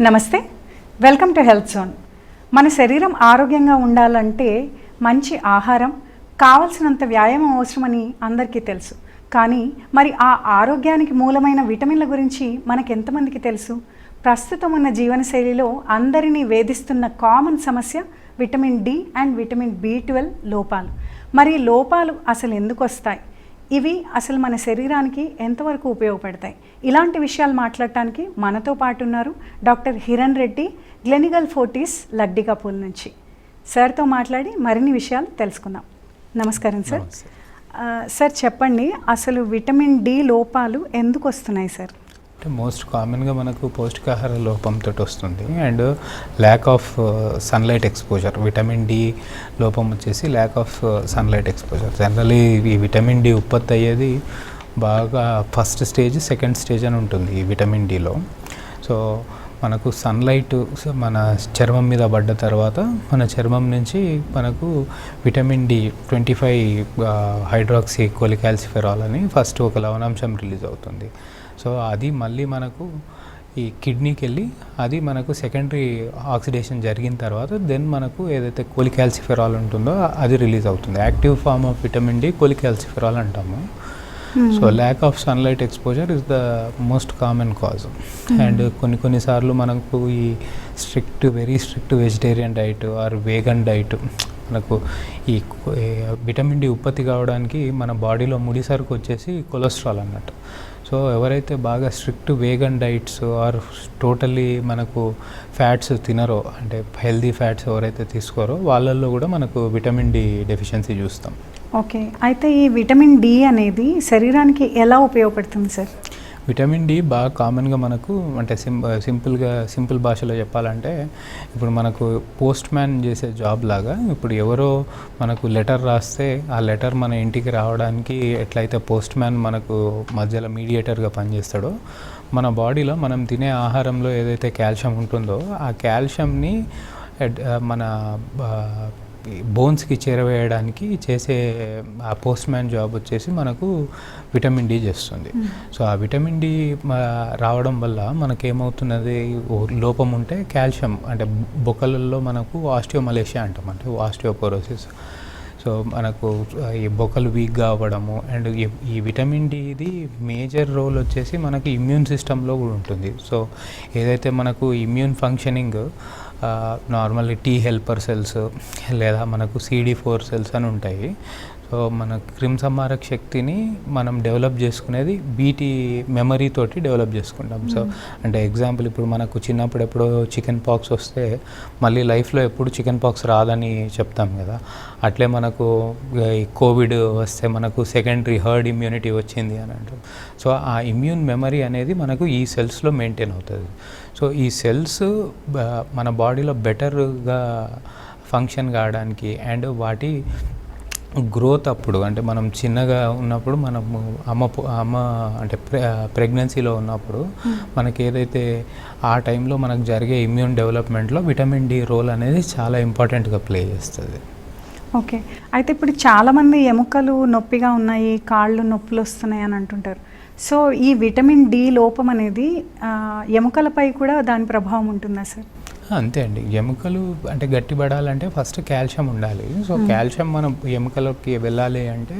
నమస్తే. Welcome to health zone. మన శరీరం ఆరోగ్యంగా ఉండాలంటే మంచి ఆహారం కావలసినంత వ్యాయామం అవసరమని అందరికీ తెలుసు. కానీ మరి ఆ ఆరోగ్యానికి మూలమైన విటమిన్ల గురించి మనకు ఎంతమందికి తెలుసు? ప్రస్తుతం ఉన్న జీవనశైలిలో అందరినీ వేధిస్తున్న కామన్ సమస్య vitamin D and vitamin B twelve లోపాలు. మరి లోపాలు అసలు ఎందుకు వస్తాయి? ఇవి అసలు మన శరీరానికి ఎంతవరకు ఉపయోగపడతాయి? ఇలాంటి విషయాలు మాట్లాడటానికి మనతో పాటు ఉన్నారు doctor Hiran Reddy Gleneagles Fortis Lakdikapul నుంచి. సార్తో మాట్లాడి మరిన్ని విషయాలు తెలుసుకుందాం. నమస్కారం సార్. సార్ చెప్పండి అసలు విటమిన్ డి లోపాలు ఎందుకు వస్తున్నాయి సార్? అంటే మోస్ట్ కామన్గా మనకు పౌష్టికాహార లోపంతో వస్తుంది. And lack of sunlight exposure vitamin D లోపం వచ్చేసి lack of sunlight exposure generally ఈ విటమిన్ డి ఉత్పత్తి అయ్యేది బాగా ఫస్ట్ స్టేజ్ సెకండ్ స్టేజ్ అని ఉంటుంది ఈ విటమిన్ డిలో. సో మనకు సన్లైట్ మన చర్మం మీద పడ్డ తర్వాత మన చర్మం నుంచి మనకు vitamin D twenty five hydroxy cholecalciferol అని ఫస్ట్ ఒక లవణాంశం రిలీజ్ అవుతుంది. సో అది మళ్ళీ మనకు ఈ కిడ్నీకి వెళ్ళి అది మనకు సెకండరీ ఆక్సిడేషన్ జరిగిన తర్వాత దెన్ మనకు ఏదైతే కొలికాల్సిఫెరాల్ ఉంటుందో అది రిలీజ్ అవుతుంది. Active form of vitamin D cholecalciferol అంటాము. So lack of sunlight exposure is the most common cause and కొన్ని కొన్నిసార్లు మనకు ఈ strict very strict vegetarian diet or vegan diet మనకు ఈ విటమిన్ డి ఉత్పత్తి కావడానికి మన బాడీలో ముడిసరుకు వచ్చేసి కొలెస్ట్రాల్ అన్నట్టు. సో ఎవరైతే బాగా strict vegan diets or totally మనకు ఫ్యాట్స్ తినరో అంటే హెల్దీ ఫ్యాట్స్ ఎవరైతే తీసుకోరో వాళ్ళల్లో కూడా మనకు విటమిన్ డి డెఫిషియన్సీ చూస్తాం. ఓకే అయితే ఈ విటమిన్ డి అనేది శరీరానికి ఎలా ఉపయోగపడుతుంది సార్ విటమిన్ డి బాగా కామన్గా మనకు అంటే సిం సింపుల్గా సింపుల్ భాషలో చెప్పాలంటే ఇప్పుడు మనకు పోస్ట్ మ్యాన్ చేసే జాబ్ లాగా ఇప్పుడు ఎవరో మనకు లెటర్ రాస్తే ఆ లెటర్ మన ఇంటికి రావడానికి ఎట్లయితే పోస్ట్ మ్యాన్ మనకు మధ్యలో మీడియేటర్గా పనిచేస్తాడో మన బాడీలో మనం తినే ఆహారంలో ఏదైతే కాల్షియం ఉంటుందో ఆ కాల్షియంని మన బోన్స్కి చేరవేయడానికి చేసే ఆ పోస్ట్ మ్యాన్ జాబ్ వచ్చేసి మనకు విటమిన్ డి చేస్తుంది. సో ఆ విటమిన్ డి రావడం వల్ల మనకేమవుతున్నది? లోపం ఉంటే కాల్షియం అంటే బొక్కలలో మనకు ఆస్టియోమలేషియా అంటాం అంటే ఆస్టియోపోరోసిస్. సో మనకు ఈ బొక్కలు వీక్గా అవ్వడము అండ్ ఈ- విటమిన్ డి ఇది మేజర్ రోల్ వచ్చేసి మనకి ఇమ్యూన్ సిస్టంలో కూడా ఉంటుంది. సో ఏదైతే మనకు immune functioning normally T helper cells లేదా మనకు సిడి ఫోర్ సెల్స్ అని ఉంటాయి. సో మన క్రిమిసంహారక శక్తిని మనం డెవలప్ చేసుకునేది బీటీ మెమరీ తోటి డెవలప్ చేసుకుంటాం. సో అంటే ఎగ్జాంపుల్ ఇప్పుడు మనకు చిన్నప్పుడు ఎప్పుడో చికెన్ పాక్స్ వస్తే మళ్ళీ లైఫ్లో ఎప్పుడు చికెన్ పాక్స్ రాదని చెప్తాం కదా. అట్లే మనకు ఈ కోవిడ్ వస్తే మనకు సెకండరీ హర్డ్ ఇమ్యూనిటీ వచ్చింది అని అంటాం సో ఆ ఇమ్యూన్ మెమరీ అనేది మనకు ఈ సెల్స్లో మెయింటైన్ అవుతుంది. సో ఈ సెల్స్ మన బాడీలో బెటర్గా ఫంక్షన్ కావడానికి అండ్ వాటి గ్రోత్ అప్పుడు అంటే మనం చిన్నగా ఉన్నప్పుడు మనము అమ్మ అమ్మ అంటే ప్రె ప్రెగ్నెన్సీలో ఉన్నప్పుడు మనకి ఏదైతే ఆ టైంలో మనకు జరిగే ఇమ్యూన్ డెవలప్మెంట్లో విటమిన్ డి రోల్ అనేది చాలా ఇంపార్టెంట్గా ప్లే చేస్తుంది. ఓకే. అయితే ఇప్పుడు చాలామంది ఎముకలు నొప్పిగా ఉన్నాయి కాళ్ళు నొప్పులు వస్తున్నాయి అని అంటుంటారు. సో ఈ విటమిన్ డి లోపం అనేది ఎముకలపై కూడా దాని ప్రభావం ఉంటుందా సార్? అంతే అండి. ఎముకలు అంటే గట్టిపడాలంటే ఫస్ట్ కాల్షియం ఉండాలి. సో కాల్షియం మన ఎముకలకి వెళ్ళాలి అంటే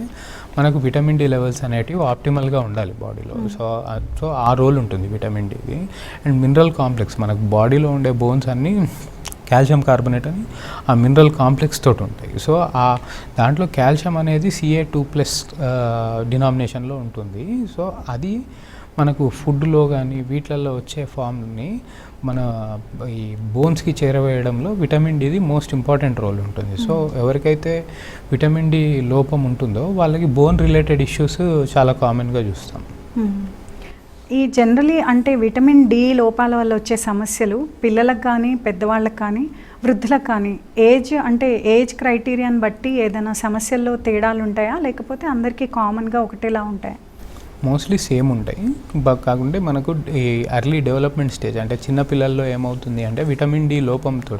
మనకు విటమిన్ డి లెవెల్స్ అనేటివి ఆప్టిమల్గా ఉండాలి బాడీలో. సో సో ఆ రోల్ ఉంటుంది విటమిన్ డిది అండ్ మినరల్ కాంప్లెక్స్ మనకు బాడీలో ఉండే బోన్స్ అన్నీ కాల్షియం కార్బోనేట్ అని ఆ మినరల్ కాంప్లెక్స్ తోటి ఉంటాయి. సో ఆ దాంట్లో కాల్షియం అనేది సిఏ టూ ప్లస్ డినామినేషన్లో ఉంటుంది. సో అది మనకు ఫుడ్లో కానీ వీటిలలో వచ్చే ఫామ్ని మన ఈ బోన్స్కి చేరవేయడంలో విటమిన్ డిది మోస్ట్ ఇంపార్టెంట్ రోల్ ఉంటుంది. సో ఎవరికైతే విటమిన్ డి లోపం ఉంటుందో వాళ్ళకి బోన్ రిలేటెడ్ ఇష్యూస్ చాలా కామన్గా చూస్తాం. ఈ జనరలీ అంటే విటమిన్ డి లోపాల వల్ల వచ్చే సమస్యలు పిల్లలకు కానీ పెద్దవాళ్ళకి కానీ వృద్ధులకు కానీ ఏజ్ అంటే ఏజ్ క్రైటీరియాని బట్టి ఏదైనా సమస్యల్లో తేడాలు ఉంటాయా లేకపోతే అందరికీ కామన్గా ఒకటేలా ఉంటాయా? మోస్ట్లీ సేమ్ ఉంటాయి. బట్ కాకుంటే మనకు ఈ అర్లీ డెవలప్మెంట్ స్టేజ్ అంటే చిన్న పిల్లల్లో ఏమవుతుంది అంటే విటమిన్ డి లోపంతో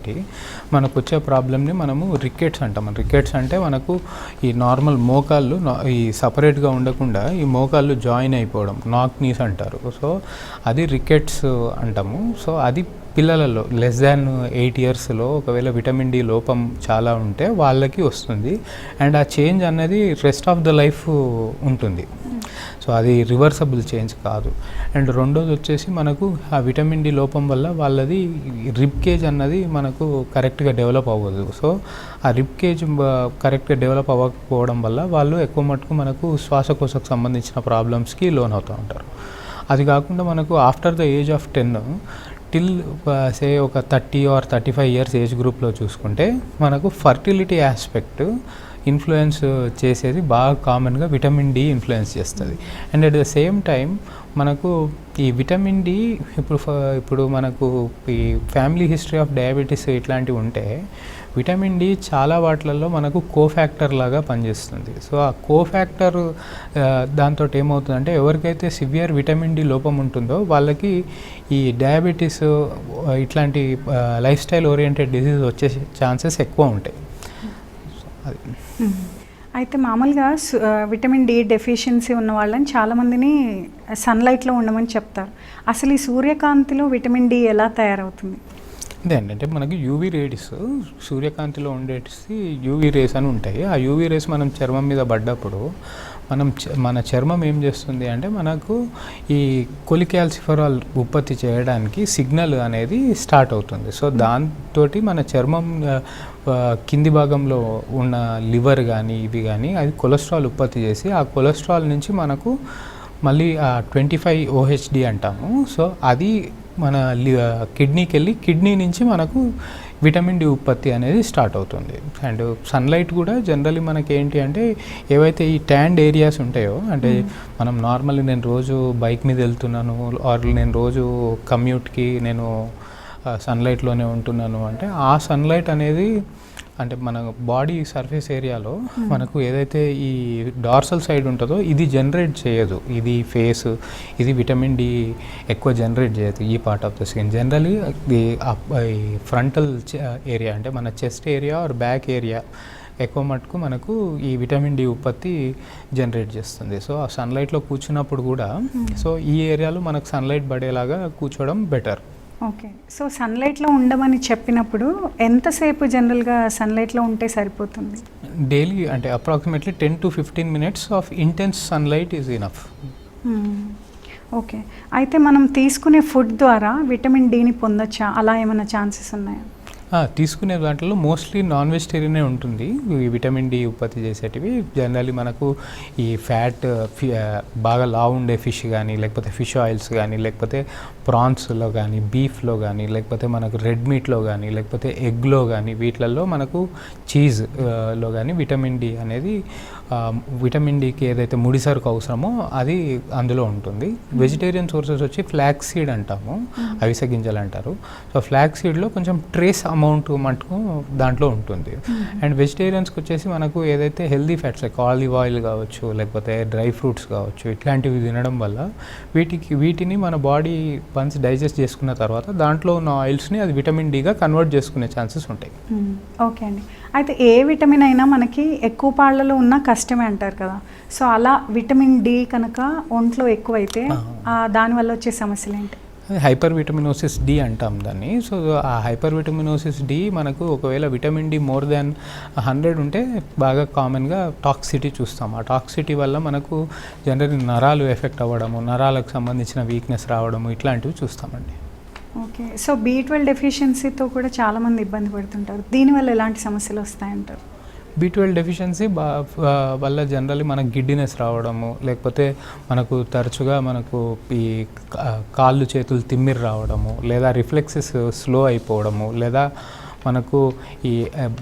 మనకు వచ్చే ప్రాబ్లమ్ని మనము రికెట్స్ అంటాం. రికెట్స్ అంటే మనకు ఈ నార్మల్ మోకాళ్ళు ఈ సపరేట్గా ఉండకుండా ఈ మోకాళ్ళు జాయిన్ అయిపోవడం. నాక్ నీస్ అంటారు. సో అది రికెట్స్ అంటాము. సో అది పిల్లలలో లెస్ దాన్ ఎయిట్ ఇయర్స్లో ఒకవేళ విటమిన్ డి లోపం చాలా ఉంటే వాళ్ళకి వస్తుంది. అండ్ ఆ చేంజ్ అనేది రెస్ట్ ఆఫ్ ద లైఫ్ ఉంటుంది. సో అది రివర్సబుల్ చేంజ్ కాదు. అండ్ రెండోది వచ్చేసి మనకు ఆ విటమిన్ డి లోపం వల్ల వాళ్ళది రిప్ కేజ్ అన్నది మనకు కరెక్ట్గా డెవలప్ అవ్వదు. సో ఆ రిప్ కేజ్ కరెక్ట్గా డెవలప్ అవ్వకపోవడం వల్ల వాళ్ళు ఎక్కువ మటుకు మనకు శ్వాసకోశకు సంబంధించిన ప్రాబ్లమ్స్కి లోన్ అవుతూ ఉంటారు. అది కాకుండా మనకు after the age of ten till say ఒక thirty or thirty five years age గ్రూప్లో చూసుకుంటే మనకు ఫర్టిలిటీ ఆస్పెక్ట్ ఇన్ఫ్లుయెన్స్ చేసేది బాగా కామన్గా విటమిన్ డి ఇన్ఫ్లుయెన్స్ చేస్తుంది. And at the same time మనకు ఈ విటమిన్ డి ఇప్పుడు ఇప్పుడు మనకు ఈ ఫ్యామిలీ హిస్టరీ ఆఫ్ డయాబెటీస్ ఇట్లాంటివి ఉంటే విటమిన్ డి చాలా వాటిలలో మనకు కోఫ్యాక్టర్ లాగా పనిచేస్తుంది. సో ఆ కోఫ్యాక్టర్ దాంతో ఏమవుతుందంటే ఎవరికైతే సివియర్ విటమిన్ డి లోపం ఉంటుందో వాళ్ళకి ఈ డయాబెటీస్ ఇట్లాంటి లైఫ్ స్టైల్ ఓరియంటెడ్ డిసీజ్ వచ్చే ఛాన్సెస్ ఎక్కువ ఉంటాయి. అది. అయితే మామూలుగా విటమిన్ డి డెఫిషియన్సీ ఉన్న వాళ్ళని చాలామందిని సన్లైట్లో ఉండమని చెప్తారు. అసలు ఈ సూర్యకాంతిలో విటమిన్ డి ఎలా తయారవుతుంది? అదే అండి. అంటే మనకి యూవీ రేస్ సూర్యకాంతిలో ఉండేసి యూవీ రేస్ అని ఉంటాయి. ఆ యూవీ రేస్ మనం చర్మం మీద పడ్డప్పుడు మనం మన చర్మం ఏం చేస్తుంది అంటే మనకు ఈ కొలికాల్సిఫరాల్ ఉత్పత్తి చేయడానికి సిగ్నల్ అనేది స్టార్ట్ అవుతుంది. సో దాంతో మన చర్మం కింది భాగంలో ఉన్న లివర్ కానీ ఇవి కానీ అది కొలెస్ట్రాల్ ఉత్పత్తి చేసి ఆ కొలెస్ట్రాల్ నుంచి మనకు మళ్ళీ ట్వంటీ ఫైవ్ ఓహెచ్డి అంటాము. సో అది మన లి- కిడ్నీకి వెళ్ళి కిడ్నీ నుంచి మనకు విటమిన్ డి ఉత్పత్తి అనేది స్టార్ట్ అవుతుంది. అండ్ సన్లైట్ కూడా జనరల్లీ మనకి ఏంటి అంటే ఏవైతే ఈ ట్యాండ్ ఏరియాస్ ఉంటాయో అంటే మనం నార్మల్లీ నేను రోజు బైక్ మీద వెళ్తున్నాను ఆర్ నేను రోజు కమ్యూట్కి నేను సన్లైట్లోనే ఉంటున్నాను అంటే ఆ సన్లైట్ అనేది అంటే మన బాడీ సర్ఫేస్ ఏరియాలో మనకు ఏదైతే ఈ డార్సల్ సైడ్ ఉంటుందో ఇది జనరేట్ చేయదు. ఇది ఫేస్ ఇది విటమిన్ డి ఎక్కువ జనరేట్ చేయదు ఈ part of the skin. Generally ఈ ఫ్రంటల్ ఏరియా అంటే మన chest area or back area ఎక్కువ మటుకు మనకు ఈ విటమిన్ డి ఉత్పత్తి జనరేట్ చేస్తుంది. సో ఆ సన్లైట్లో కూర్చున్నప్పుడు కూడా సో ఈ ఏరియాలో మనకు సన్లైట్ పడేలాగా కూర్చోవడం బెటర్ ఓకే. సో సన్లైట్లో ఉండమని చెప్పినప్పుడు ఎంతసేపు జనరల్గా సన్లైట్లో ఉంటే సరిపోతుంది? డైలీ అంటే approximately ten to fifteen minutes of intense sunlight is enough. Okay. అయితే మనం తీసుకునే ఫుడ్ ద్వారా విటమిన్ డిని పొందొచ్చా? అలా ఏమైనా ఛాన్సెస్ ఉన్నాయా? తీసుకునే దాంట్లో మోస్ట్లీ నాన్ వెజిటేరియనే ఉంటుంది. ఈ విటమిన్ డి ఉత్పత్తి చేసేటివి. జనరల్లీ మనకు ఈ ఫ్యాట్ ఫి బాగా లావు ఉండే ఫిష్ కానీ లేకపోతే ఫిష్ ఆయిల్స్ కానీ లేకపోతే ప్రాన్స్లో కానీ బీఫ్లో కానీ లేకపోతే మనకు రెడ్ మీట్లో కానీ లేకపోతే ఎగ్లో కానీ వీటిలలో మనకు చీజ్లో కానీ విటమిన్ డి అనేది విటమిన్ డికి ఏదైతే ముడి సరుకు అవసరమో అది అందులో ఉంటుంది. వెజిటేరియన్ సోర్సెస్ వచ్చి ఫ్లాక్స్ సీడ్ అంటాము అవిసె గింజలు అంటారు. సో ఫ్లాక్స్ సీడ్లో కొంచెం ట్రేస్ అమౌంట్ మటుకు దాంట్లో ఉంటుంది. అండ్ వెజిటేరియన్స్కి వచ్చేసి మనకు ఏదైతే healthy fats like olive oil కావచ్చు లేకపోతే డ్రై ఫ్రూట్స్ కావచ్చు ఇట్లాంటివి తినడం వల్ల వీటికి వీటిని మన బాడీ వన్స్ డైజెస్ట్ చేసుకున్న తర్వాత దాంట్లో ఉన్న ఆయిల్స్ని అది విటమిన్ డిగా కన్వర్ట్ చేసుకునే ఛాన్సెస్ ఉంటాయి. ఓకే అండి. అయితే ఏ విటమిన్ అయినా మనకి ఎక్కువ పాళ్ళలో ఉన్న కష్టమే అంటారు కదా. సో అలా విటమిన్ డి కనుక ఒంట్లో ఎక్కువైతే దానివల్ల వచ్చే సమస్యలు ఏంటి హైపర్ విటమినోసిస్ డి అంటాం దాన్ని. సో ఆ హైపర్ విటమినోసిస్ డి మనకు ఒకవేళ vitamin D more than hundred ఉంటే బాగా కామన్గా టాక్సిటీ చూస్తాం. ఆ టాక్సిటీ వల్ల మనకు జనరల్ నరాలు ఎఫెక్ట్ అవ్వడము నరాలకు సంబంధించిన వీక్నెస్ రావడము ఇట్లాంటివి చూస్తామండి. ఓకే. సో బీ ట్వెల్వ్ డెఫిషియన్సీతో కూడా చాలామంది ఇబ్బంది పడుతుంటారు. దీనివల్ల ఎలాంటి సమస్యలు వస్తాయంటారు? బీ ట్వెల్వ్ డెఫిషియన్సీ బా వల్ల జనరల్లీ మనకు గిడ్డినెస్ రావడము లేకపోతే మనకు తరచుగా మనకు ఈ కాళ్ళు చేతులు తిమ్మిరి రావడము లేదా రిఫ్లెక్సెస్ స్లో అయిపోవడము లేదా మనకు ఈ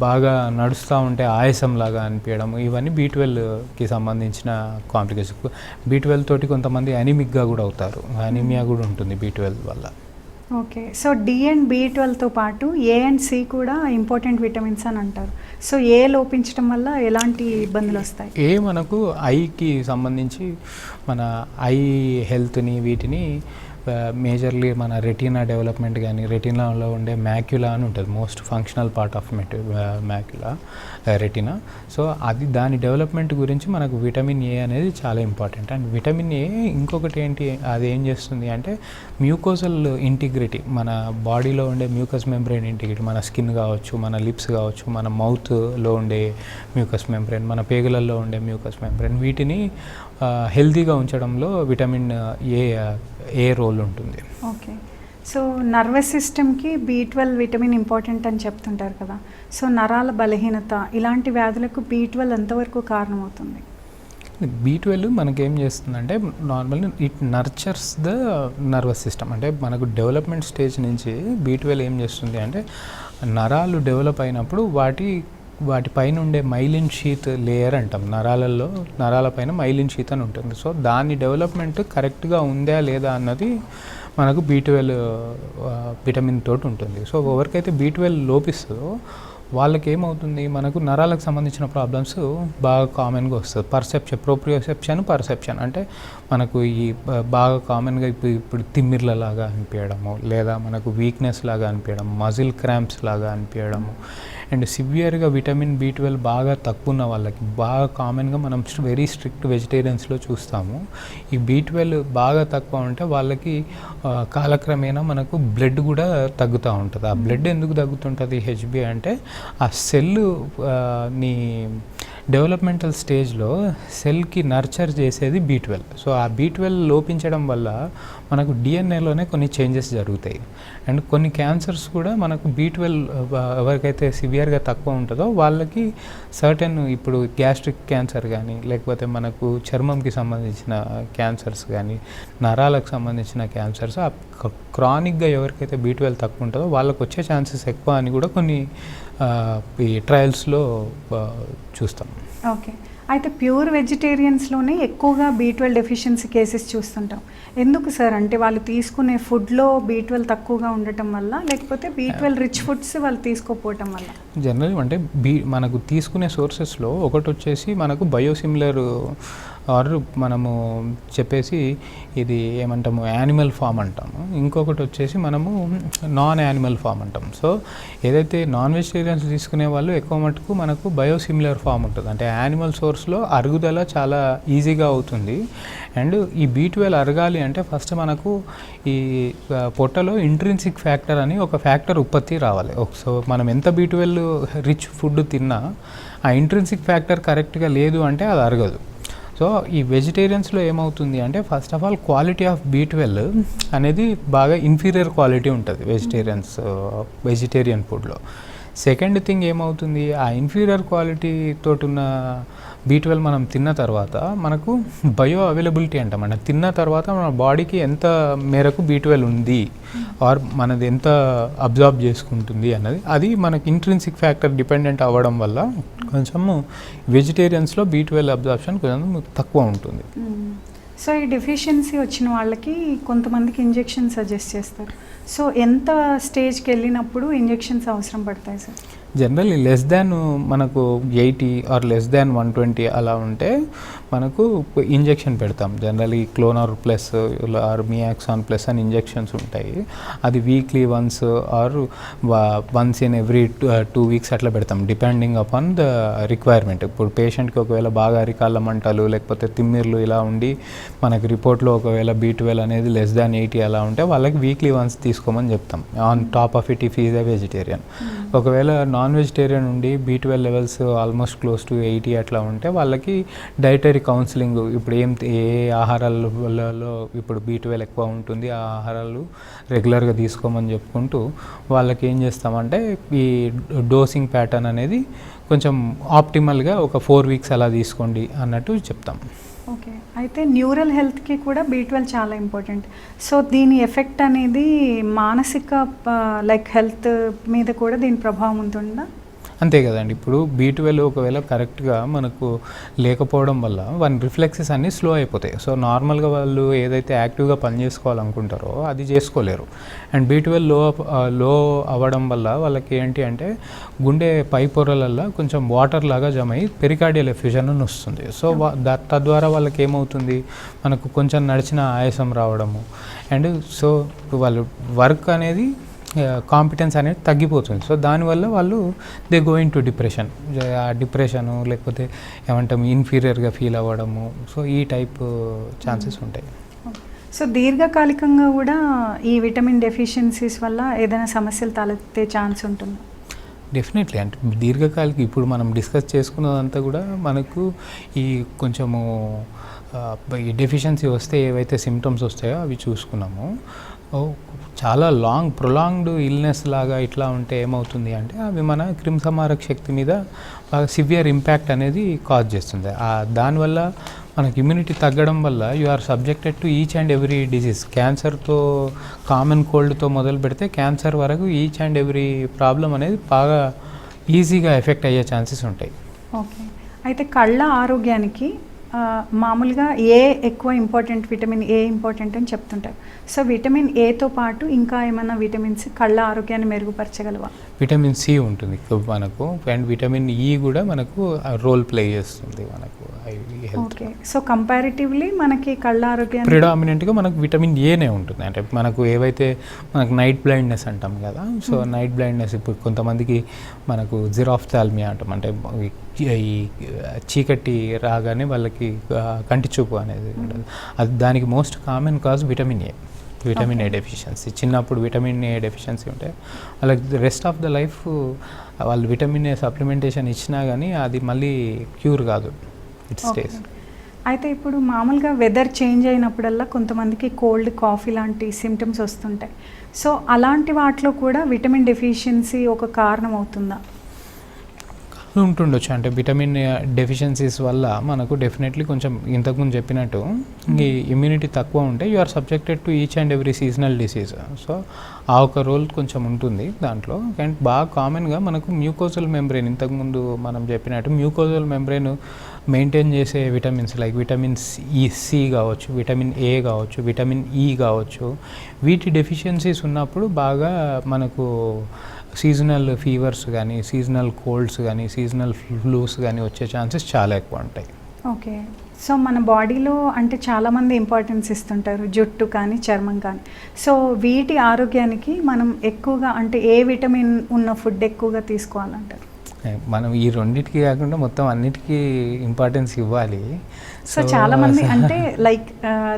బాగా నడుస్తూ ఉంటే ఆయాసంలాగా అనిపించడము ఇవన్నీ బీ ట్వెల్వ్కి సంబంధించిన కాంప్లికేషన్ బీ ట్వెల్వ్ తోటి కొంతమంది అనిమిక్గా కూడా అవుతారు. అనిమియా కూడా ఉంటుంది బీ ట్వెల్వ్ వల్ల. Okay. So D and B ట్వెల్వ్తో పాటు ఏ అండ్ సి కూడా ఇంపార్టెంట్ విటమిన్స్ అని అంటారు. సో ఏ లోపించడం వల్ల ఎలాంటి ఇబ్బందులు వస్తాయి? ఏ మనకు ఐకి సంబంధించి మన ఐ హెల్త్ని వీటిని Uh, మేజర్లీ మన రెటీనా డెవలప్మెంట్ కానీ రెటీనాలో ఉండే మ్యాక్యులా అని ఉంటుంది. Most functional part of met macula retina so అది దాని డెవలప్మెంట్ గురించి మనకు విటమిన్ ఏ అనేది చాలా ఇంపార్టెంట్ అండ్ విటమిన్ ఏ ఇంకొకటి ఏంటి అది ఏం చేస్తుంది అంటే మ్యూకోజల్ ఇంటిగ్రిటీ మన బాడీలో ఉండే మ్యూకస్ మెంబ్రెయిన్ ఇంటిగ్రిటీ మన స్కిన్ కావచ్చు మన లిప్స్ కావచ్చు మన మౌత్లో ఉండే మ్యూకస్ మెంబ్రెయిన్ మన పేగులలో ఉండే మ్యూకస్ మెంబ్రెయిన్ వీటిని హెల్తీగా ఉంచడంలో విటమిన్ ఏ ఏ రోల్ ఉంటుంది. ఓకే. సో నర్వస్ సిస్టమ్కి బీ ట్వెల్వ్ విటమిన్ ఇంపార్టెంట్ అని చెప్తుంటారు కదా. సో నరాల బలహీనత ఇలాంటి వ్యాధులకు బీ ట్వెల్వ్ ఎంతవరకు కారణమవుతుంది? బీ ట్వెల్వ్ మనకేం చేస్తుందంటే normal it nurtures the nervous system. అంటే మనకు డెవలప్మెంట్ స్టేజ్ నుంచి బీ ట్వెల్వ్ ఏం చేస్తుంది అంటే నరాలు డెవలప్ అయినప్పుడు వాటి వాటిపైన ఉండే మైలిన్ షీత్ లేయర్ అంటాం. నరాలలో నరాల పైన మైలిన్ షీత్ అని ఉంటుంది. సో దాని డెవలప్మెంట్ కరెక్ట్గా ఉందా లేదా అన్నది మనకు బీ ట్వెల్వ్ విటమిన్ తోటి ఉంటుంది. సో ఎవరికైతే బీ ట్వెల్వ్ లోపిస్తుందో వాళ్ళకి ఏమవుతుంది మనకు నరాలకు సంబంధించిన ప్రాబ్లమ్స్ బాగా కామన్గా వస్తుంది. పర్సెప్షన్ ప్రోప్రియోసెప్షన్ పర్సెప్షన్ అంటే మనకు ఈ బాగా కామన్గా ఇప్పుడు ఇప్పుడు తిమ్మిర్లలాగా అనిపించడము లేదా మనకు వీక్నెస్ లాగా అనిపించడం మజిల్ క్రాంప్స్ లాగా అనిపించడము అండ్ సివియర్గా విటమిన్ బి ట్వెల్వ్ బాగా తక్కువ ఉన్న వాళ్ళకి బాగా కామన్గా మనం వెరీ స్ట్రిక్ట్ వెజిటేరియన్స్లో చూస్తాము. ఈ బి ట్వెల్వ్ బాగా తక్కువ ఉంటే వాళ్ళకి కాలక్రమేణా మనకు బ్లడ్ కూడా తగ్గుతూ ఉంటుంది. ఆ బ్లడ్ ఎందుకు తగ్గుతుంటుంది హెచ్బి అంటే ఆ సెల్ నీ డెవలప్మెంటల్ స్టేజ్లో సెల్కి నర్చర్ చేసేది బీ ట్వెల్వ్ సో ఆ బీ ట్వెల్వ్ లోపించడం వల్ల మనకు డిఎన్ఏలోనే కొన్ని చేంజెస్ జరుగుతాయి. అండ్ కొన్ని క్యాన్సర్స్ కూడా మనకు బీ ట్వెల్వ్ ఎవరికైతే సివియర్గా తక్కువ ఉంటుందో వాళ్ళకి సర్టెన్ ఇప్పుడు గ్యాస్ట్రిక్ క్యాన్సర్ కానీ లేకపోతే మనకు చర్మంకి సంబంధించిన క్యాన్సర్స్ కానీ నరాలకు సంబంధించిన క్యాన్సర్స్ ఆ క్రానిక్గా ఎవరికైతే బీ ట్వెల్వ్ తక్కువ ఉంటుందో వాళ్ళకి వచ్చే ఛాన్సెస్ ఎక్కువ అని కూడా కొన్ని ఈ ట్రయల్స్లో చూస్తాం. ఓకే. అయితే ప్యూర్ వెజిటేరియన్స్లోనే ఎక్కువగా బీ ట్వెల్వ్ డెఫిషియన్సీ కేసెస్ చూస్తుంటాం. ఎందుకు సార్? అంటే వాళ్ళు తీసుకునే ఫుడ్లో బీ ట్వెల్వ్ తక్కువగా ఉండటం వల్ల లేకపోతే బీ ట్వెల్వ్ రిచ్ ఫుడ్స్ వాళ్ళు తీసుకోపోవటం వల్ల? జనరల్ అంటే బీ మనకు తీసుకునే సోర్సెస్లో ఒకటి వచ్చేసి మనకు బయోసిమిలర్ ఆర్ మనము చెప్పేసి ఇది ఏమంటాము యానిమల్ ఫామ్ అంటాము. ఇంకొకటి వచ్చేసి మనము నాన్ యానిమల్ ఫామ్ అంటాం సో ఏదైతే నాన్ వెజిటేరియన్స్ తీసుకునే వాళ్ళు ఎక్కువ మటుకు మనకు బయోసిమిలర్ ఫామ్ ఉంటుంది. అంటే యానిమల్ సోర్స్లో అరుగుదల చాలా ఈజీగా అవుతుంది. అండ్ ఈ బీ ట్వెల్వ్ అరగాలి అంటే ఫస్ట్ మనకు ఈ పొట్టలో ఇంట్రిన్సిక్ ఫ్యాక్టర్ అని ఒక ఫ్యాక్టర్ ఉత్పత్తి రావాలి. ఒక- సో మనం ఎంత బీ ట్వెల్వ్ రిచ్ ఫుడ్ తిన్నా ఆ ఇంట్రిన్సిక్ ఫ్యాక్టర్ కరెక్ట్గా లేదు అంటే అది అరగదు. సో ఈ వెజిటేరియన్స్లో ఏమవుతుంది అంటే first of all quality of B twelve అనేది బాగా ఇన్ఫీరియర్ క్వాలిటీ ఉంటుంది వెజిటేరియన్స్ వెజిటేరియన్ ఫుడ్లో సెకండ్ థింగ్ ఏమవుతుంది? ఆ ఇన్ఫీరియర్ క్వాలిటీ తోటి ఉన్న బీ ట్వెల్వ్ మనం తిన్న తర్వాత మనకు బయో అవైలబిలిటీ అంటాం. తిన్న తర్వాత మన బాడీకి ఎంత మేరకు బీ ట్వెల్వ్ ఉంది? ఆర్ మనది ఎంత అబ్జార్బ్ చేసుకుంటుంది అన్నది. అది మనకి ఇంట్రెన్సిక్ ఫ్యాక్టర్ డిపెండెంట్ అవ్వడం వల్ల కొంచెము వెజిటేరియన్స్లో బీ ట్వెల్వ్ అబ్జార్ప్షన్ కొంచెం తక్కువ ఉంటుంది. Hmm. సో ఈ డెఫిషియన్సీ వచ్చిన వాళ్ళకి కొంతమందికి ఇంజెక్షన్ సజెస్ట్ చేస్తారు. సో ఎంత స్టేజ్కి వెళ్ళినప్పుడు ఇంజెక్షన్స్ అవసరం పడతాయి సార్ జనరల్లీ లెస్ దాన్ మనకు eighty or less than one twenty అలా ఉంటే మనకు ఇంజెక్షన్ పెడతాం. Generally Clonar plus or Myoxan plus అని ఇంజెక్షన్స్ ఉంటాయి. అది weekly once or once in every two weeks అట్లా పెడతాం. డిపెండింగ్ అపాన్ ద రిక్వైర్మెంట్ ఇప్పుడు పేషెంట్కి ఒకవేళ బాగా అరికాళ్ళ మంటలు లేకపోతే తిమ్మిర్లు ఇలా ఉండి మనకి రిపోర్ట్లో ఒకవేళ బీ ట్వెల్వ్ అనేది లెస్ దాన్ ఎయిటీ అలా ఉంటే వాళ్ళకి వీక్లీ వన్స్ తీసుకోమని చెప్తాం. On top of it if is a vegetarian ఒకవేళ నాన్ వెజిటేరియన్ ఉండి B twelve levels almost close to eighty అట్లా ఉంటే వాళ్ళకి డైటరీ కౌన్సిలింగ్ ఇప్పుడు ఏం ఏ ఆహారాలలో ఇప్పుడు బీ ట్వెల్వ్ ఎక్కువ ఉంటుంది ఆ ఆహారాలు రెగ్యులర్గా తీసుకోమని చెప్పుకుంటూ వాళ్ళకి ఏం చేస్తామంటే ఈ డోసింగ్ ప్యాటర్న్ అనేది కొంచెం ఆప్టిమల్గా ఒక ఫోర్ వీక్స్ అలా తీసుకోండి అన్నట్టు చెప్తాం. ఓకే. అయితే న్యూరల్ హెల్త్కి కూడా బీ ట్వెల్వ్ చాలా ఇంపార్టెంట్ సో దీని ఎఫెక్ట్ అనేది మానసిక లైక్ హెల్త్ మీద కూడా దీని ప్రభావం ఉంటుందా? అంతే కదండి. ఇప్పుడు బీ ట్వెల్వ్ ఒకవేళ కరెక్ట్గా మనకు లేకపోవడం వల్ల వాని రిఫ్లెక్సెస్ అన్నీ స్లో అయిపోతాయి. సో నార్మల్గా వాళ్ళు ఏదైతే యాక్టివ్గా పని చేసుకోవాలనుకుంటారో అది చేసుకోలేరు. అండ్ బీ ట్వెల్వ్లో లో అవ్వడం వల్ల వాళ్ళకి ఏంటి అంటే గుండె పై పొరలల్లో కొంచెం వాటర్ లాగా జమ అయ్యి పెరికార్డియల్ ఎఫ్యూజన్ అని వస్తుంది. సో తద్వారా వాళ్ళకి ఏమవుతుంది? మనకు కొంచెం నడిచిన ఆయాసం రావడము. అండ్ సో వాళ్ళు వర్క్ అనేది కాంపిటెన్స్ అనేది తగ్గిపోతుంది. సో దానివల్ల వాళ్ళు దే గోయింగ్ టు డిప్రెషన్ ఆ డిప్రెషను లేకపోతే ఏమంటాం ఇన్ఫీరియర్గా ఫీల్ అవ్వడము. సో ఈ టైప్ ఛాన్సెస్ ఉంటాయి. సో దీర్ఘకాలికంగా కూడా ఈ విటమిన్ డెఫిషియన్సీస్ వల్ల ఏదైనా సమస్యలు తలెత్తే ఛాన్స్ ఉంటుందా? డెఫినెట్లీ అంటే దీర్ఘకాలిక ఇప్పుడు మనం డిస్కస్ చేసుకున్నదంతా కూడా మనకు ఈ కొంచెము ఈ డెఫిషియన్సీ వస్తే ఏవైతే సిమ్టమ్స్ వస్తాయో అవి చూసుకున్నాము. చాలా లాంగ్ ప్రొలాంగ్డ్ ఇల్నెస్ లాగా ఇట్లా ఉంటే ఏమవుతుంది అంటే అవి మన క్రిమిసంహారక శక్తి మీద బాగా సివియర్ ఇంపాక్ట్ అనేది కాజ్ చేస్తుంది. దానివల్ల మనకి ఇమ్యూనిటీ తగ్గడం వల్ల you are subjected to each and every disease క్యాన్సర్తో కామన్ కోల్డ్తో మొదలు పెడితే క్యాన్సర్ వరకు ఈచ్ అండ్ ఎవ్రీ ప్రాబ్లం అనేది బాగా ఈజీగా ఎఫెక్ట్ అయ్యే ఛాన్సెస్ ఉంటాయి. ఓకే. అయితే కళ్ళ ఆరోగ్యానికి మామూలుగా ఏ ఎక్కువ ఇంపార్టెంట్ విటమిన్ ఏ ఇంపార్టెంట్ అని చెప్తుంటారు? సో విటమిన్ ఏతో పాటు ఇంకా ఏమైనా విటమిన్స్ కళ్ళ ఆరోగ్యాన్ని మెరుగుపరచగలవా? విటమిన్ సి ఉంటుంది మనకు అండ్ విటమిన్ ఈ కూడా మనకు రోల్ ప్లే చేస్తుంది మనకు ఓకే. సో కంపారిటివ్లీ మనకి కళ్ళ ఆరోగ్యాన్ని ప్రిడామినెంట్గా మనకు విటమిన్ ఏనే ఉంటుంది. అంటే మనకు ఏవైతే మనకు నైట్ బ్లైండ్నెస్ అంటాం కదా సో నైట్ బ్లైండ్నెస్ ఇప్పుడు కొంతమందికి మనకు జిరాఫ్థాల్మియా అంటాం. అంటే ఈ చీకటి రాగానే వాళ్ళకి కంటి చూపు అనేది ఉండదు. అది దానికి most common cause vitamin A vitamin A. Deficiency చిన్నప్పుడు విటమిన్ ఏ డెఫిషియన్సీ ఉంటే వాళ్ళకి రెస్ట్ ఆఫ్ ద లైఫ్ వాళ్ళు విటమిన్ ఏ సప్లిమెంటేషన్ ఇచ్చినా కానీ అది మళ్ళీ క్యూర్ కాదు ఇట్ ఓకే. స్టేస్ అయితే ఇప్పుడు మామూలుగా వెదర్ చేంజ్ అయినప్పుడల్లా కొంతమందికి కోల్డ్ కాఫీ లాంటి సిమ్టమ్స్ వస్తుంటాయి సో అలాంటి వాటిలో కూడా విటమిన్ డెఫిషియన్సీ ఒక కారణం అవుతుందా ఉంటుండొచ్చు. అంటే విటమిన్ డెఫిషియన్సీస్ వల్ల మనకు డెఫినెట్లీ కొంచెం ఇంతకుముందు చెప్పినట్టు ఈ ఇమ్యూనిటీ తక్కువ ఉంటే you are subjected to each and every seasonal disease so ఆ ఒక రోల్ కొంచెం ఉంటుంది దాంట్లో. అండ్ బాగా కామన్గా మనకు మ్యూకోజల్ మెంబ్రెయిన్ ఇంతకుముందు మనం చెప్పినట్టు మ్యూకోజల్ మెంబ్రెయిన్ మెయింటైన్ చేసే vitamins like vitamins E C కావచ్చు విటమిన్ ఏ కావచ్చు విటమిన్ ఈ కావచ్చు. వీటి డెఫిషియన్సీస్ ఉన్నప్పుడు బాగా మనకు సీజనల్ ఫీవర్స్ కానీ సీజనల్ కోల్డ్స్ కానీ సీజనల్ ఫ్లూస్ కానీ వచ్చే ఛాన్సెస్ చాలా ఎక్కువ ఉంటాయి. ఓకే. సో మన బాడీలో అంటే చాలామంది ఇంపార్టెన్స్ ఇస్తుంటారు. జుట్టు కానీ చర్మం కానీ. సో వీటి ఆరోగ్యానికి మనం ఎక్కువగా అంటే ఏ విటమిన్ ఉన్న ఫుడ్ ఎక్కువగా తీసుకోవాలంటారు? మనం ఈ రెండింటికి కాకుండా మొత్తం అన్నిటికీ ఇంపార్టెన్స్ ఇవ్వాలి సో చాలా మంది అంటే లైక్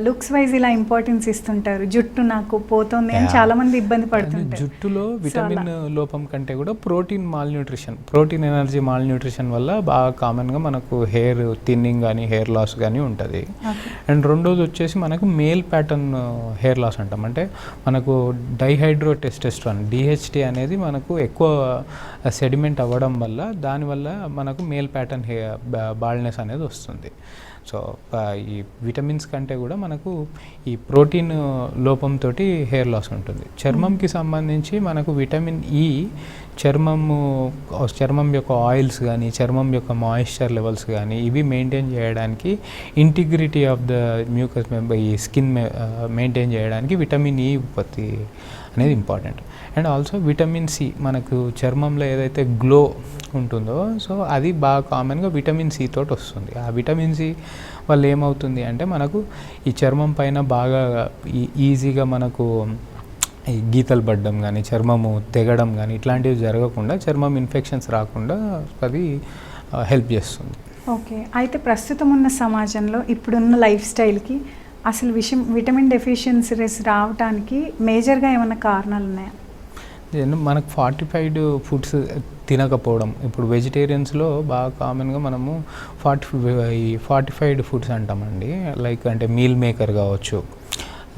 లుక్స్ వైజ్ ఇలా ఇంపార్టెన్స్ ఇస్తుంటారు జుట్టు నాకు పోతుంది అని. చాలా మంది ఇబ్బంది పడుతుంటారు జుట్టులో విటమిన్. లోపం కంటే కూడా protein malnutrition protein energy malnutrition వల్ల బాగా కామన్గా మనకు హెయిర్ థిన్నింగ్ కానీ హెయిర్ లాస్ కానీ ఉంటుంది. అండ్ రెండోది వచ్చేసి మనకు మేల్ ప్యాటర్న్ హెయిర్ లాస్ అంటాం అంటే మనకు డైహైడ్రో టెస్టెస్ట్రాన్ డిహెచ్టి అనేది మనకు ఎక్కువ సెడిమెంట్ అవ్వడం వల్ల దానివల్ల మనకు మేల్ ప్యాటర్న్ హెయిర్ బాల్నెస్ అనేది వస్తుంది. సో ఈ విటమిన్స్ కంటే కూడా మనకు ఈ ప్రోటీన్ లోపంతో హెయిర్ లాస్ ఉంటుంది. చర్మంకి సంబంధించి మనకు విటమిన్ ఈ చర్మము చర్మం యొక్క ఆయిల్స్ కానీ చర్మం యొక్క మాయిశ్చర్ లెవెల్స్ కానీ ఇవి మెయింటైన్ చేయడానికి ఇంటిగ్రిటీ ఆఫ్ ద మ్యూకస్ ఈ స్కిన్ మెయింటైన్ చేయడానికి విటమిన్ ఈ ఉత్పత్తి అనేది important. And also vitamin C మనకు చర్మంలో ఏదైతే గ్లో ఉంటుందో సో అది బాగా కామన్గా విటమిన్ సి తోటి వస్తుంది. ఆ విటమిన్ సి వల్ల ఏమవుతుంది అంటే మనకు ఈ చర్మం పైన బాగా ఈజీగా మనకు ఈ గీతలు పడడం కానీ చర్మము తెగడం కానీ ఇట్లాంటివి జరగకుండా చర్మం ఇన్ఫెక్షన్స్ రాకుండా అది హెల్ప్ చేస్తుంది. ఓకే అయితే ప్రస్తుతం ఉన్న సమాజంలో ఇప్పుడున్న లైఫ్ స్టైల్కి అసలు విషయం విటమిన్ డెఫిషియన్సీస్ రావడానికి మేజర్గా ఏమైనా కారణాలు ఉన్నాయా? మనకు ఫార్టిఫైడ్ ఫుడ్స్ తినకపోవడం. ఇప్పుడు వెజిటేరియన్స్లో బాగా కామన్గా మనము ఫార్టీ ఈ ఫార్టిఫైడ్ ఫుడ్స్ అంటామండి. లైక్ అంటే మీల్ మేకర్ కావచ్చు.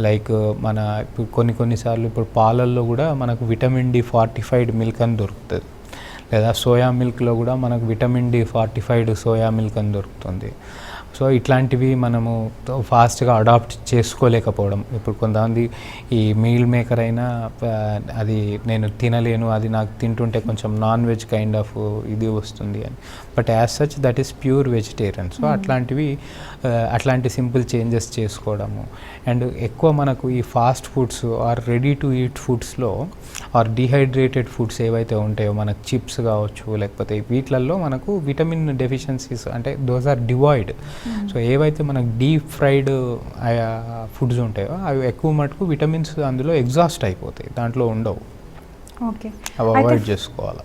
లైక్ మన ఇప్పుడు కొన్ని కొన్నిసార్లు ఇప్పుడు పాలల్లో కూడా మనకు విటమిన్ డి ఫార్టిఫైడ్ మిల్క్ అని దొరుకుతుంది. లేదా సోయా మిల్క్లో కూడా మనకు vitamin D fortified soya milk అని దొరుకుతుంది. సో ఇట్లాంటివి మనము ఫాస్ట్గా అడాప్ట్ చేసుకోలేకపోవడం. ఇప్పుడు కొంతమంది ఈ మీల్ మేకర్ అయినా అది నేను తినలేను అది నాకు తింటుంటే కొంచెం నాన్ వెజ్ కైండ్ ఆఫ్ ఇది వస్తుంది అని. But as such that is pure vegetarian. So అట్లాంటివి అట్లాంటి సింపుల్ చేంజెస్ చేసుకోవడము. అండ్ ఎక్కువ మనకు ఈ fast foods or ready to eat ఫుడ్స్లో or dehydrated foods ఏవైతే ఉంటాయో మనకు చిప్స్ కావచ్చు లేకపోతే వీటిలలో మనకు విటమిన్ డెఫిషియన్సీస్ అంటే దోస్ ఆర్ డివాయిడ్ సో ఏవైతే మనకు డీప్ ఫ్రైడ్ ఫుడ్స్ ఉంటాయో అవి ఎక్కువ మటుకు విటమిన్స్ అందులో ఎగ్జాస్ట్ అయిపోతాయి. దాంట్లో ఉండవు. ఓకే. అవాయిడ్ చేసుకోవాలి.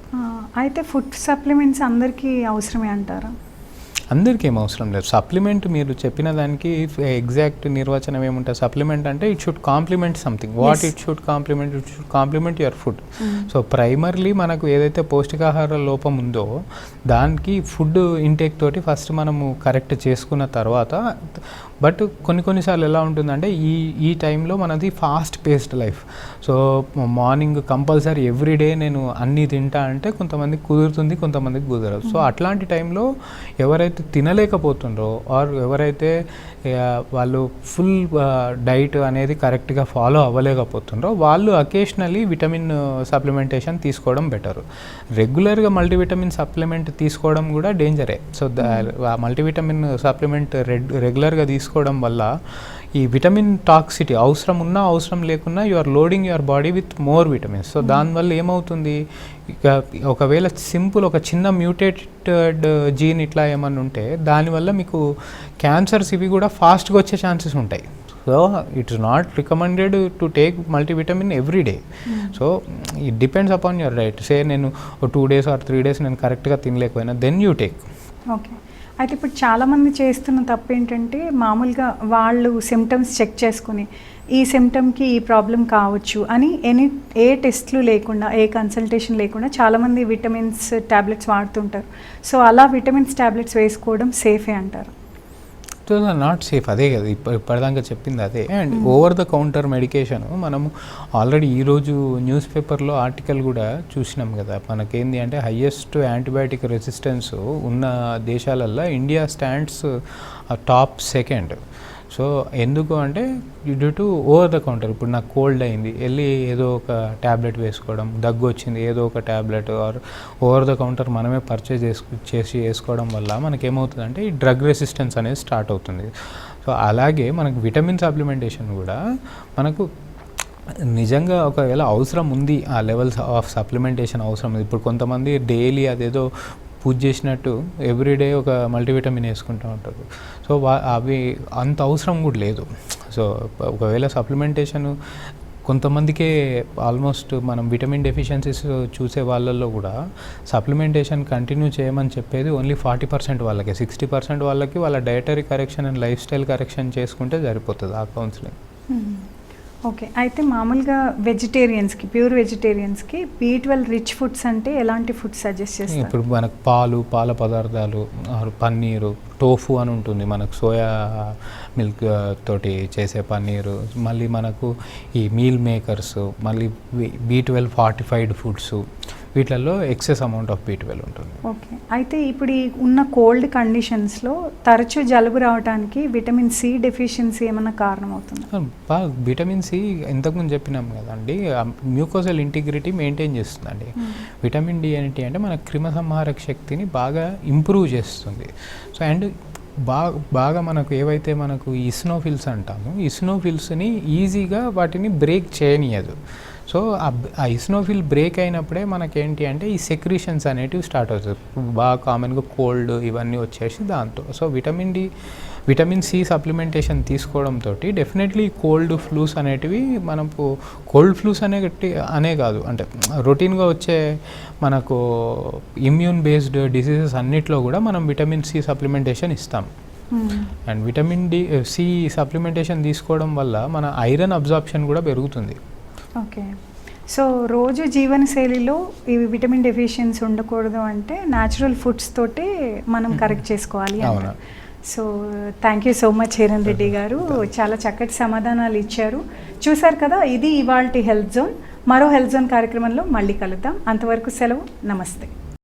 అయితే ఫుడ్ సప్లిమెంట్స్ అందరికీ అవసరమే అంటారా? అందరికీ ఏం అవసరం లేదు. సప్లిమెంట్ మీరు చెప్పిన దానికి ఎగ్జాక్ట్ నిర్వచనం ఏముంటుంది? సప్లిమెంట్ అంటే it should complement something. What. It should complement? It should complement your food. So primarily మనకు ఏదైతే పౌష్టికాహార లోపం ఉందో దానికి ఫుడ్ ఇంటేక్ తోటి ఫస్ట్ మనము కరెక్ట్ చేసుకున్న తర్వాత బట్ కొన్ని కొన్నిసార్లు ఎలా ఉంటుందంటే ఈ ఈ టైంలో మనది fast paced life. So morning compulsory everyday నేను అన్నీ తింటా అంటే కొంతమందికి కుదురుతుంది కొంతమందికి కుదరదు. సో అట్లాంటి టైంలో ఎవరైతే తినలేకపోతుండ్రో ఆర్ ఎవరైతే వాళ్ళు ఫుల్ డైట్ అనేది కరెక్ట్గా ఫాలో అవ్వలేకపోతుండ్రో వాళ్ళు అకేషనలీ విటమిన్ సప్లిమెంటేషన్ తీసుకోవడం బెటర్. రెగ్యులర్గా మల్టీవిటమిన్ సప్లిమెంట్ తీసుకోవడం కూడా డేంజరే. సో మల్టీవిటమిన్ సప్లిమెంట్ రెడ్ రెగ్యులర్గా తీసుకోవడం వల్ల ఈ విటమిన్ టాక్సిటీ అవసరం ఉన్నా అవసరం లేకున్నా you are loading your body with more vitamins so దానివల్ల ఏమవుతుంది? ఇక ఒకవేళ సింపుల్ ఒక చిన్న మ్యూటేటెడ్ జీన్ ఇట్లా ఏమన్నా ఉంటే దానివల్ల మీకు క్యాన్సర్స్ ఇవి కూడా ఫాస్ట్గా వచ్చే ఛాన్సెస్ ఉంటాయి. So it's not recommended to take multivitamin every day so it depends upon your diet say నేను two days or three days నేను కరెక్ట్గా తినలేకపోయినా దెన్ యూ టేక్ ఓకే అయితే ఇప్పుడు చాలామంది చేస్తున్న తప్పు ఏంటంటే మామూలుగా వాళ్ళు సిమ్టమ్స్ చెక్ చేసుకుని ఈ సిమ్టమ్కి ఈ ప్రాబ్లం కావచ్చు అని ఎనీ ఏ టెస్ట్లు లేకుండా ఏ కన్సల్టేషన్ లేకుండా చాలామంది విటమిన్స్ ట్యాబ్లెట్స్ వాడుతుంటారు. సో అలా విటమిన్స్ ట్యాబ్లెట్స్ వేసుకోవడం సేఫే అంటారు? సో నాట్ సేఫ్ అదే కదా ఇప్పుడు ఇప్పటిదాకా చెప్పింది అదే. And over the counter medication మనము ఆల్రెడీ ఈరోజు న్యూస్ పేపర్లో ఆర్టికల్ కూడా చూసినాం కదా. మనకేంది అంటే హయ్యెస్ట్ యాంటీబయాటిక్ రెసిస్టెన్స్ ఉన్న దేశాలల్లో India stands top second so ఎందుకు అంటే due to over the counter ఇప్పుడు నాకు కోల్డ్ అయింది. వెళ్ళి ఏదో ఒక ట్యాబ్లెట్ వేసుకోవడం దగ్గు వచ్చింది ఏదో ఒక tablet or over the counter మనమే పర్చేజ్ చేసుకు చేసి వేసుకోవడం వల్ల మనకేమవుతుందంటే ఈ డ్రగ్ రెసిస్టెన్స్ అనేది స్టార్ట్ అవుతుంది. సో అలాగే మనకు విటమిన్ సప్లిమెంటేషన్ కూడా మనకు నిజంగా ఒకవేళ అవసరం ఉంది ఆ లెవెల్స్ ఆఫ్ సప్లిమెంటేషన్ అవసరం ఉంది. ఇప్పుడు కొంతమంది డైలీ అదేదో పూజ చేసినట్టు ఎవ్రీడే ఒక మల్టీవిటమిన్ వేసుకుంటూ ఉంటారు. సో అవి అంత అవసరం కూడా లేదు. సో ఒకవేళ సప్లిమెంటేషన్ కొంతమందికే ఆల్మోస్ట్ మనం విటమిన్ డెఫిషియన్సీస్ చూసే వాళ్ళల్లో కూడా సప్లిమెంటేషన్ కంటిన్యూ చేయమని చెప్పేది ఓన్లీ ఫార్టీ పర్సెంట్ వాళ్ళకి. సిక్స్టీ పర్సెంట్ వాళ్ళకి వాళ్ళ dietary correction and lifestyle correction చేసుకుంటే సరిపోతుంది ఆ కౌన్సిలింగ్ ఓకే. అయితే మామూలుగా వెజిటేరియన్స్కి ప్యూర్ వెజిటేరియన్స్కి బీ ట్వెల్వ్ రిచ్ ఫుడ్స్ అంటే ఎలాంటి ఫుడ్స్ సజెస్ట్ చేస్తారు? ఇప్పుడు మనకు పాలు పాల పదార్థాలు పన్నీరు టోఫు అని ఉంటుంది మనకు. సోయా మిల్క్ తోటి చేసే పన్నీరు. మళ్ళీ మనకు ఈ మీల్ మేకర్స్ మళ్ళీ B twelve fortified foods వీటిలలో excess amount of B twelve ఉంటుంది. ఓకే. అయితే ఇప్పుడు ఈ ఉన్న కోల్డ్ కండిషన్స్లో తరచూ జలుబు రావడానికి విటమిన్ సి డెఫిషియన్సీ ఏమైనా కారణం అవుతుంది విటమిన్ సి ఇంతకుముందు చెప్పినాం కదండి మ్యూకోసల్ ఇంటిగ్రిటీ మెయింటైన్ చేస్తుందండి. విటమిన్ డి ఏంటి అంటే మన క్రిమసంహారక శక్తిని బాగా ఇంప్రూవ్ చేస్తుంది. సో అండ్ బాగా బాగా మనకు ఏవైతే మనకు ఇస్నోఫిల్స్ అంటామో ఇస్నోఫిల్స్ని ఈజీగా వాటిని బ్రేక్ చేయనీయదు. సో ఆ ఇస్నోఫిల్ బ్రేక్ అయినప్పుడే మనకేంటి అంటే ఈ సెక్రీషన్స్ అనేటివి స్టార్ట్ అవుతాయి. బాగా కామన్గా కోల్డ్ ఇవన్నీ వచ్చేసి దాంతో. So vitamin D vitamin C supplementation తీసుకోవడంతో డెఫినెట్లీ కోల్డ్ ఫ్లూస్ అనేటివి మనకు కోల్డ్ ఫ్లూస్ అనేటి అనే కాదు. అంటే రొటీన్గా వచ్చే మనకు ఇమ్యూన్ బేస్డ్ డిసీజెస్ అన్నిట్లో కూడా మనం విటమిన్ సి సప్లిమెంటేషన్ ఇస్తాం. And vitamin D C supplementation తీసుకోవడం వల్ల మన ఐరన్ అబ్జార్ప్షన్ కూడా పెరుగుతుంది. ఓకే. సో రోజు జీవనశైలిలో ఇవి విటమిన్ డెఫిషియన్సీ ఉండకూడదు అంటే న్యాచురల్ ఫుడ్స్ తోటే మనం కరెక్ట్ చేసుకోవాలి. అంటారు so thank you so much Hiran Reddy గారు. చాలా చక్కటి సమాధానాలు ఇచ్చారు. చూశారు కదా ఇది ఇవాల్టి హెల్త్ జోన్. మరో హెల్త్ జోన్ కార్యక్రమంలో మళ్ళీ కలుద్దాం. అంతవరకు సెలవు. నమస్తే.